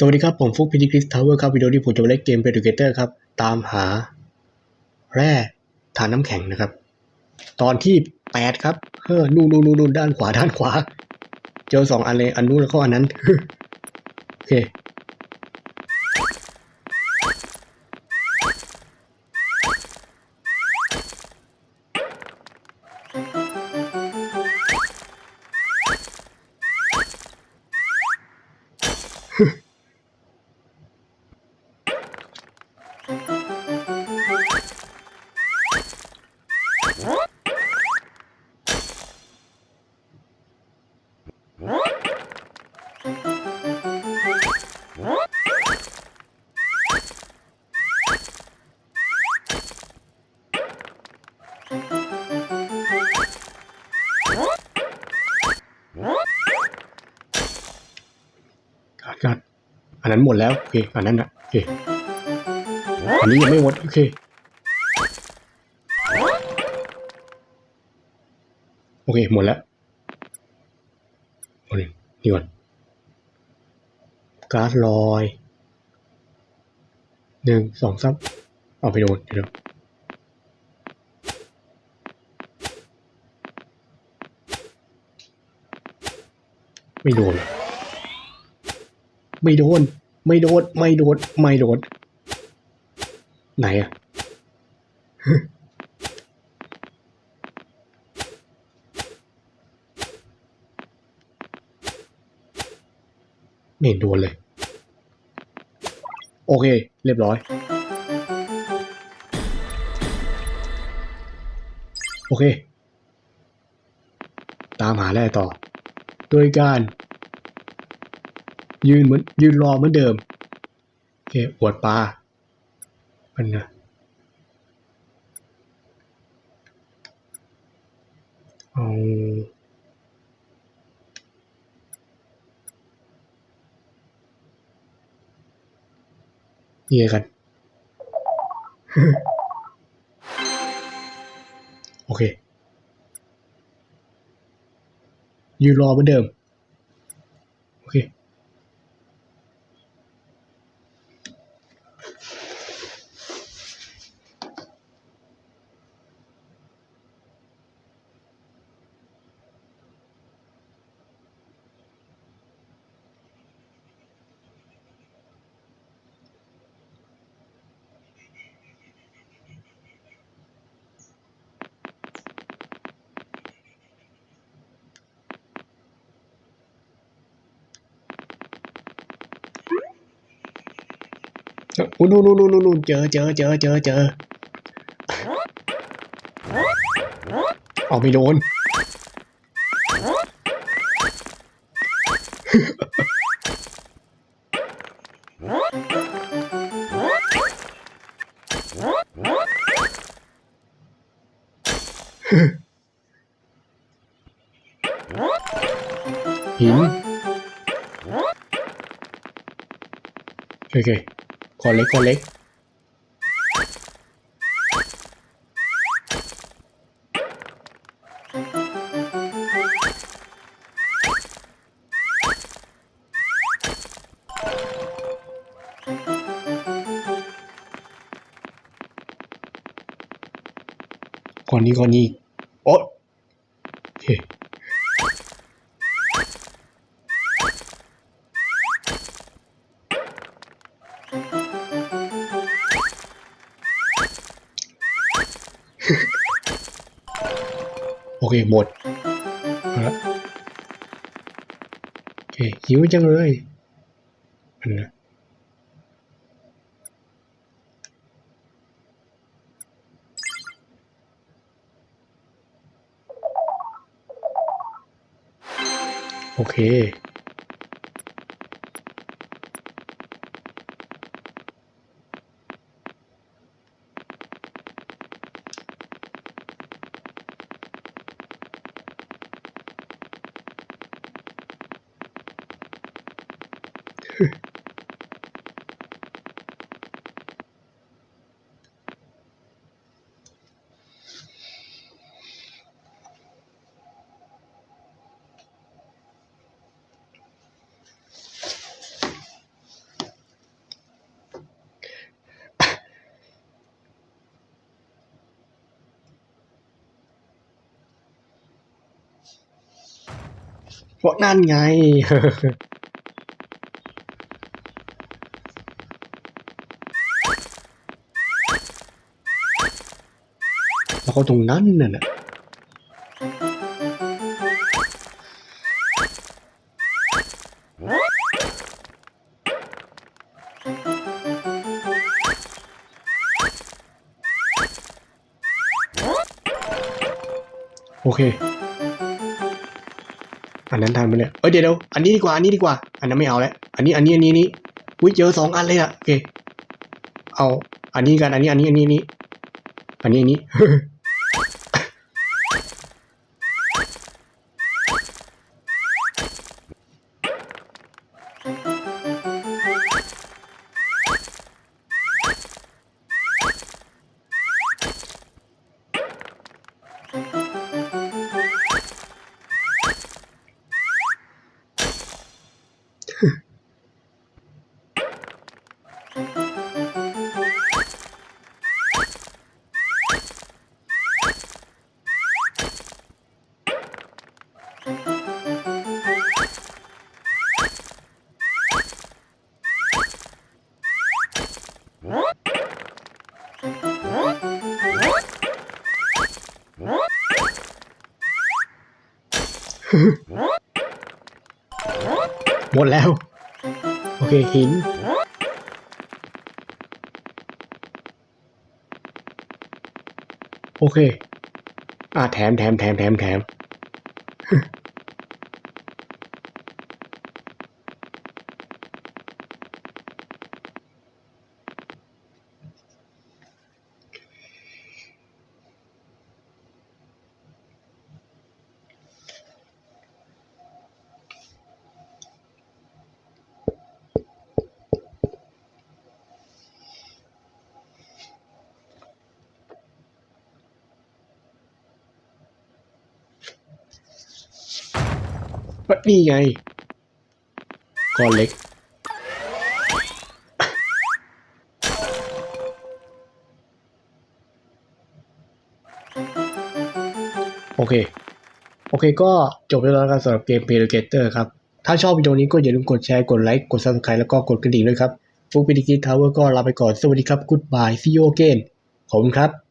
สวัสดีครับ ผมฟุกพิจิคริสทาวเวอร์ครับ วิดีโอนี้ผมจะมาเล่นเกม p r e d u c a t o r ครับ ตามหา แร่ทานน้ำแข็งนะครับ ตอนที่แปดครับเฮ้อนู่นนู่นนู่นด้านขวาด้านขวา เจอสองอันเลย อันนู้นแล้วก็อันนั้น โอเค กัดกัดอันนั้นหมดแล้ว โอเค อันนั้นนะโอเค อันนี้ยังไม่หมด โอเค โอเค หมดแล้วโอ้ยนี่ก่อน ก๊าซลอยหนึ่งสองสามเอาไปโดนเดี๋ยวไม่โดน ไม่โดน ไม่โดน ไม่โดน ไม่โดน ไหนอะ ไม่เห็นโดนเลย โอเค เรียบร้อย โอเค ตามหาแร่ต่อ โดยการ ยืนเหมือนยืนรอเหมือนเดิม โอเคอวดปลามันนะเอา เยี่ยกัน โอเคยืนรอเหมือนเดิม โอเค อู้นู่นนู่นนู่นนู่นเจอเจอเจอเจอเจอเอาไม่โดน หินโอเค ขอเล็กขอเล็กก่อนนี้ก่อนนี้โอ๊ะ เคหมดเอาละโอเคหิวจังเลยอันนะโอเค Bọn nan ngày เพราตรงนั้นน่ะนะโอเค อันนั้นทันไปเลยเอ้ยเดี๋ยวเดี๋ยวอันนี้ดีกว่า อันนี้ดีกว่า อันนั้นไม่เอาแล้ว อันนี้ อันนี้ อันนี้นี้อุ้ยเจอสองอันเลยอะโอเค เอา อันนี้กัน อันนี้ อันนี้ อันนี้นนี้ อันนี้ อันนี้ หมดแล้ว โอเคหินโอเค อ่าแถมแถมแถมแถมแถม นี่ไงก้อนเล็ก โอเค โอเคก็จบไปแล้วกันสำหรับเกม p l a y g a t o r ครับ ถ้าชอบวิดีโอนี้ก็อย่าลืมกดแชร์ กดไลค์ กด subscribe แล้วก็กดกระดิ่งด้วยครับฟุกปิดิกิทาวเวอร์ก็ลาไปก่อน สวัสดีครับ goodbye see you again ขอบคุณครับ